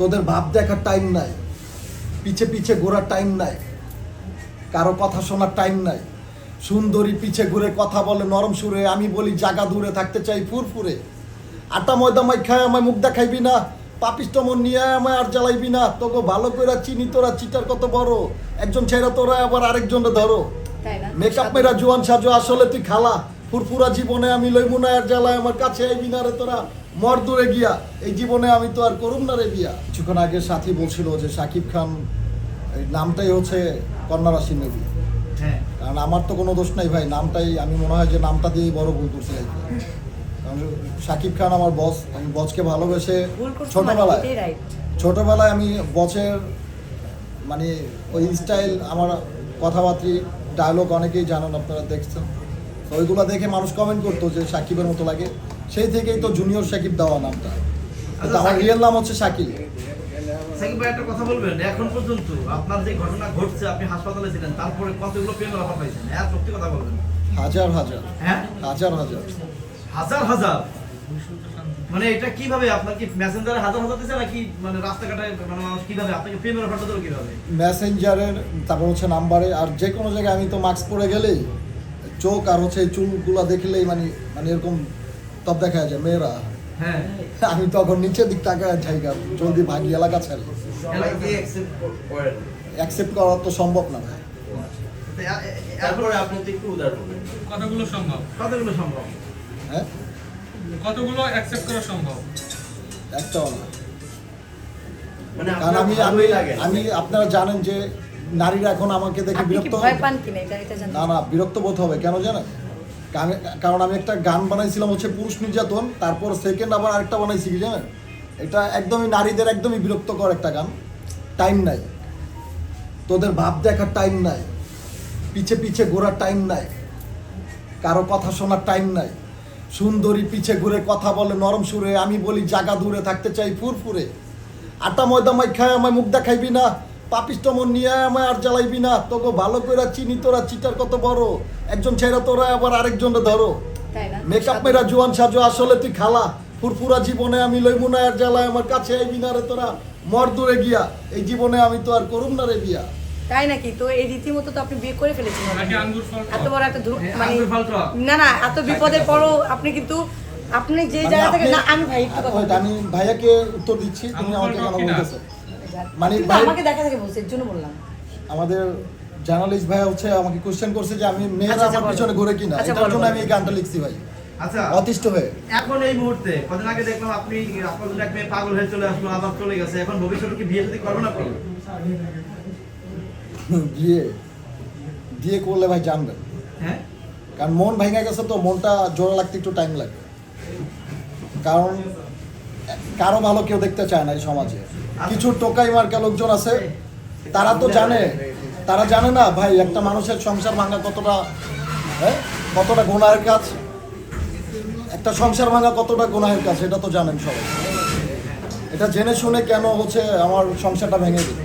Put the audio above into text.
তোদের ভাব দেখার টাইম নাই। পিছে পিছে ঘোরার টাইম নাই। কারও কথা শোনার টাইম নাই। সুন্দরী পিছে ঘুরে কথা বলে নরম সুরে আমি বলি জাগা দূরে থাকতে চাই ফুরফুরে। আটা ময়দা মাই খায় আমায় মুখ দেখাইবি না। পাপিষ্ট মন নিয়ে আমায় আর জ্বালাইবি না। তোকে ভালো করে চিনি তোরা চিটার কত বড়। একজন ছেড়ে তোরা আবার আরেকজনকে ধরো। মেকআপ মেরা জোয়ান সাজো আসলে তুই খালা। ফুরফুরা জীবনে আমি লইবো না আর জ্বালায় আমার কাছে আইবি না রে তোরা। মর দূরে গিয়া এই জীবনে আমি তো আর করুম না রে বিয়া। কিছুক্ষণ আগে সাথী বলছিল যে সাকিব খান এই নামটাই হচ্ছে কন্যা রাশি নেবী হ্যাঁ। কারণ আমার তো কোনো দোষ নাই ভাই নামটাই আমি মনে হয় যে নামটা দিয়েই বড় ভুল করছি। কারণ সাকিব খান আমার বস আমি বসকে ভালোবেসে ভুল করছ ছোটবেলায় ছোটবেলায় আমি বসের মানে ওই স্টাইল আমার কথাবার্তি ডায়লগ অনেকেই জানেন আপনারা দেখছেন। তো ওইগুলো দেখে মানুষ কমেন্ট করতো যে সাকিবের মতো লাগে। সেই থেকেই তো জুনিয়র সাকিব দেওয়া নামটা। আমার রিয়েল নাম হচ্ছে শাকিল। সাকিব ভাই একটা কথা বলবেন এখন পর্যন্ত আপনার যে ঘটনা ঘটছে আপনি হাসপাতালে ছিলেন তারপরে কতগুলো প্রেমের অফার পাইছেন? হ্যাঁ সত্যি কথা বলবেন। হাজার হাজার। হ্যাঁ? হাজার হাজার। হাজার হাজার। মানে এটা কীভাবে আপনার কি মেসেঞ্জারে হাজার হাজার নাকি মানে রাস্তাঘাটে মানে মানুষ কীভাবে? আপনাকে প্রেমের অফারটা দিল কীভাবে? মেসেঞ্জারের তারপর হচ্ছে নাম্বারে আর যে কোনো জায়গায় আমি তো মাস্ক পরে গেলেই চোখ আর হচ্ছে চুলগুলো দেখলেই মানে মানে এরকম তব দেখা যায় মেয়েরা। হ্যাঁ। আমি তখন নিচের দিক তাকায় জায়গা জলদি ভাগি এলাকা ছাড়ি। অ্যাকসেপ্ট করা তো সম্ভব না ভাই। তো এ- এ- এ- তারপরে আপনি তো একটু উদার হবেন। কতগুলো সম্ভব? কতগুলো সম্ভব? হ্যাঁ? কতগুলো অ্যাকসেপ্ট করা সম্ভব? একটাও না মানে আমি আমি ভালোই লাগে। না। আমি আপনারা জানেন যে নারীরা এখন আমাকে দেখে বিরক্ত না না বিরক্ত বোধ হবে। কেন জানেন? কারণ- কারণ আমি একটা গান বানাইছিলাম হচ্ছে পুরুষ নির্যাতন তারপর সেকেন্ড আবার আরেকটা বানাইছি কি জানেন? এটা একদমই নারীদের একদমই বিরক্তকর একটা গান। টাইম নাই। তোদের ভাব দেখার টাইম নাই। পিছে পিছে ঘোরার টাইম নাই। কারও কথা শোনার টাইম নাই। সুন্দরী পিছে ঘুরে কথা বলে নরম সুরে আমি বলি জাগা দূরে থাকতে চাই ফুরফুরে। আটা ময়দা মাই খায় আমায় মুখ দেখাইবি না। পাপিষ্ট মন নিয়ে আমায় আর জ্বালাইবি না। তোকে ভালো করে চিনি তোরা চিটার কত বড়। একজন ছেড়ে তোরা আবার আরেকজনকে ধরো। তাই মেকআপ মেরা জোয়ান সাজো আসলে তুই খালা। ফুরফুরা জীবনে আমি লইবো না আর জ্বালায় আমার কাছে আইবি না রে তোরা। মর দূরে গিয়া এই জীবনে আমি তো আর করুম না রে বিয়া। তাই নাকি? তো এই রীতিমতো তো আপনি বিয়ে করে ফেলেছেন নাকি এত বড় একটা হ্যাঁ, মানে। না না এত বিপদের পরও আপনি কিন্তু আপনি যে মানে জায়গা থেকে না আমি ভাই। আমি ভাইয়াকে উত্তর দিচ্ছি তুমি আমাকে কেন? বলতেছো। মানে আমাকে দেখা থেকে বলছে এর জন্য বললাম। আমাদের জার্নালিস্ট ভাই হচ্ছে আমাকে কোশ্চেন করছে যে আমি মেয়েরা আচ্ছা, আচ্ছা, আমার পিছনে ঘুরে কিনা। আচ্ছা, এটার জন্য আমি এই গানটা লিখছি ভাই। আচ্ছা। অতিষ্ঠ হয়ে। এখন এই মুহূর্তে কদিন আগে দেখলাম আপনি আপনার এক মেয়ে পাগল হয়ে চলে আসলো আবার চলে গেছে। এখন ভবিষ্যতে কি বিয়ে যদি করবেন আপনি বিয়ে। বিয়ে করলে ভাই জানবেন হ্যাঁ? কারণ মন ভেঙে গেছে তো মনটা জোড়া লাগতে একটু টাইম লাগবে কারণ কারও ভালো কেউ দেখতে চায় না এই সমাজে। কিছু টোকাই মার্কা লোকজন আছে তারা তো জানে। তারা জানে না ভাই একটা মানুষের সংসার ভাঙা কতটা হ্যাঁ? কতটা গোনাহের কাজ? একটা সংসার ভাঙা কতটা গোনাহের কাজ এটা তো জানেন সবাই। এটা জেনে শুনে কেন হচ্ছে আমার সংসারটা ভেঙে দিল?